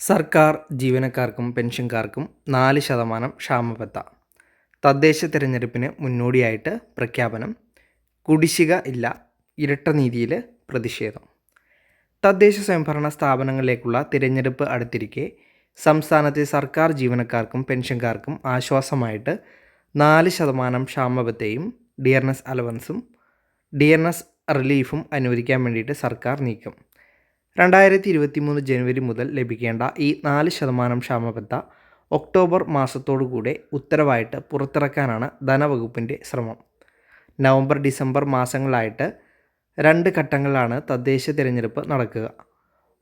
സർക്കാർ ജീവനക്കാർക്കും പെൻഷൻകാർക്കും നാല് ശതമാനം ക്ഷാമബത്ത തദ്ദേശ തിരഞ്ഞെടുപ്പിന് മുന്നോടിയായിട്ട് പ്രഖ്യാപനം. കുടിശ്ശിക ഇല്ല ഇരട്ട നീതിയിൽ പ്രതിഷേധം. തദ്ദേശ സ്വയംഭരണ സ്ഥാപനങ്ങളിലേക്കുള്ള തിരഞ്ഞെടുപ്പ് അടുത്തിരിക്കെ സംസ്ഥാനത്തെ സർക്കാർ ജീവനക്കാർക്കും പെൻഷൻകാർക്കും ആശ്വാസമായിട്ട് നാല് ശതമാനം ക്ഷാമബത്തയും ഡിയർനെസ് അലവൻസും ഡിയർനെസ് റിലീഫും അനുവദിക്കാൻ വേണ്ടിയിട്ട് സർക്കാർ നീക്കം. രണ്ടായിരത്തി ഇരുപത്തി മൂന്ന് ജനുവരി മുതൽ ലഭിക്കേണ്ട ഈ നാല് ശതമാനം ക്ഷാമബത്ത ഒക്ടോബർ മാസത്തോടുകൂടെ ഉത്തരവായിട്ട് പുറത്തിറക്കാനാണ് ധനവകുപ്പിന്റെ ശ്രമം. നവംബർ ഡിസംബർ മാസങ്ങളായിട്ട് രണ്ട് ഘട്ടങ്ങളിലാണ് തദ്ദേശ തിരഞ്ഞെടുപ്പ് നടക്കുക.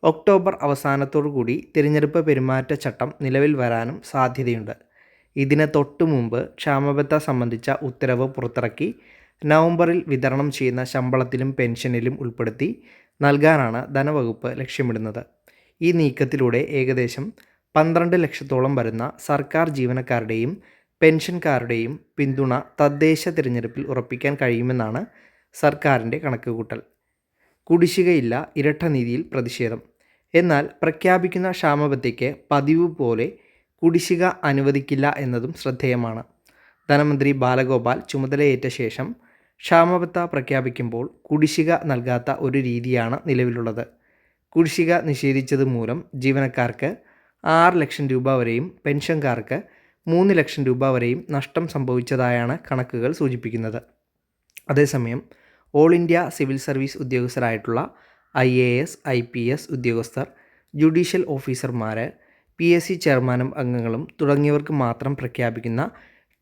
ഒക്ടോബർ അവസാനത്തോടുകൂടി തിരഞ്ഞെടുപ്പ് പെരുമാറ്റച്ചട്ടം നിലവിൽ വരാനും സാധ്യതയുണ്ട്. ഇതിന് തൊട്ടു മുമ്പ് ക്ഷാമബത്ത സംബന്ധിച്ച ഉത്തരവ് പുറത്തിറക്കി നവംബറിൽ വിതരണം ചെയ്യുന്ന ശമ്പളത്തിലും പെൻഷനിലും ഉൾപ്പെടുത്തി നൽകാനാണ് ധനവകുപ്പ് ലക്ഷ്യമിടുന്നത്. ഈ നീക്കത്തിലൂടെ ഏകദേശം പന്ത്രണ്ട് ലക്ഷത്തോളം വരുന്ന സർക്കാർ ജീവനക്കാരുടെയും പെൻഷൻകാരുടെയും പിന്തുണ തദ്ദേശ തിരഞ്ഞെടുപ്പിൽ ഉറപ്പിക്കാൻ കഴിയുമെന്നാണ് സർക്കാരിന്റെ കണക്കുകൂട്ടൽ. കുടിശ്ശികയില്ല ഇരട്ട നീതിയിൽ പ്രതിഷേധം. എന്നാൽ പ്രഖ്യാപിക്കുന്ന ക്ഷാമബദ്ധയ്ക്ക് പതിവ് പോലെ കുടിശ്ശിക അനുവദിക്കില്ല എന്നതും ശ്രദ്ധേയമാണ്. ധനമന്ത്രി ബാലഗോപാൽ ചുമതലയേറ്റ ശേഷം ക്ഷാമബത്ത പ്രഖ്യാപിക്കുമ്പോൾ കുടിശ്ശിക നൽകാത്ത ഒരു രീതിയാണ് നിലവിലുള്ളത്. കുടിശ്ശിക നിഷേധിച്ചത് മൂലം ജീവനക്കാർക്ക് ആറ് ലക്ഷം രൂപ വരെയും പെൻഷൻകാർക്ക് മൂന്ന് ലക്ഷം രൂപ വരെയും നഷ്ടം സംഭവിച്ചതായാണ് കണക്കുകൾ സൂചിപ്പിക്കുന്നത്. അതേസമയം all India civil service ഉദ്യോഗസ്ഥരായിട്ടുള്ള I A S I P S ഉദ്യോഗസ്ഥർ ജുഡീഷ്യൽ ഓഫീസർമാർ പി എസ് സി ചെയർമാനും അംഗങ്ങളും തുടങ്ങിയവർക്ക് മാത്രം പ്രഖ്യാപിക്കുന്ന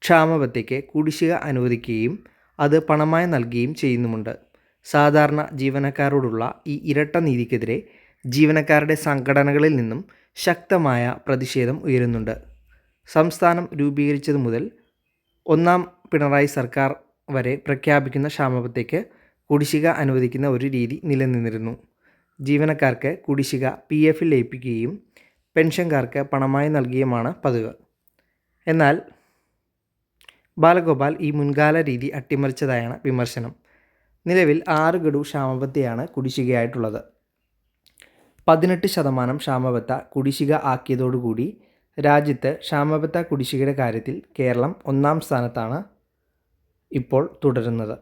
ക്ഷാമബത്തയ്ക്ക് കുടിശ്ശിക അനുവദിക്കുകയും അത് പണമായി നൽകുകയും ചെയ്യുന്നുമുണ്ട്. സാധാരണ ജീവനക്കാരോടുള്ള ഈ ഇരട്ട നീതിക്കെതിരെ ജീവനക്കാരുടെ സംഘടനകളിൽ നിന്നും ശക്തമായ പ്രതിഷേധം ഉയരുന്നുണ്ട്. സംസ്ഥാനം രൂപീകരിച്ചതു മുതൽ ഒന്നാം പിണറായി സർക്കാർ വരെ പ്രഖ്യാപിക്കുന്ന ക്ഷാമത്തേക്ക് കുടിശ്ശിക അനുവദിക്കുന്ന ഒരു രീതി നിലനിന്നിരുന്നു. ജീവനക്കാർക്ക് കുടിശ്ശിക പി എഫിൽ ലയിപ്പിക്കുകയും പെൻഷൻകാർക്ക് പണമായി നൽകുകയുമാണ് പതിവ്. എന്നാൽ ബാലഗോപാൽ ഈ മുൻകാല രീതി അട്ടിമറിച്ചതായാണ് വിമർശനം. നിലവിൽ ആറ് ഗഡു ക്ഷാമബത്തയാണ് കുടിശ്ശികയായിട്ടുള്ളത്. പതിനെട്ട് ശതമാനം ക്ഷാമബത്ത കുടിശ്ശിക ആക്കിയതോടുകൂടി രാജ്യത്ത് ക്ഷാമബത്ത കുടിശ്ശികയുടെ കാര്യത്തിൽ കേരളം ഒന്നാം സ്ഥാനത്താണ് ഇപ്പോൾ തുടരുന്നത്.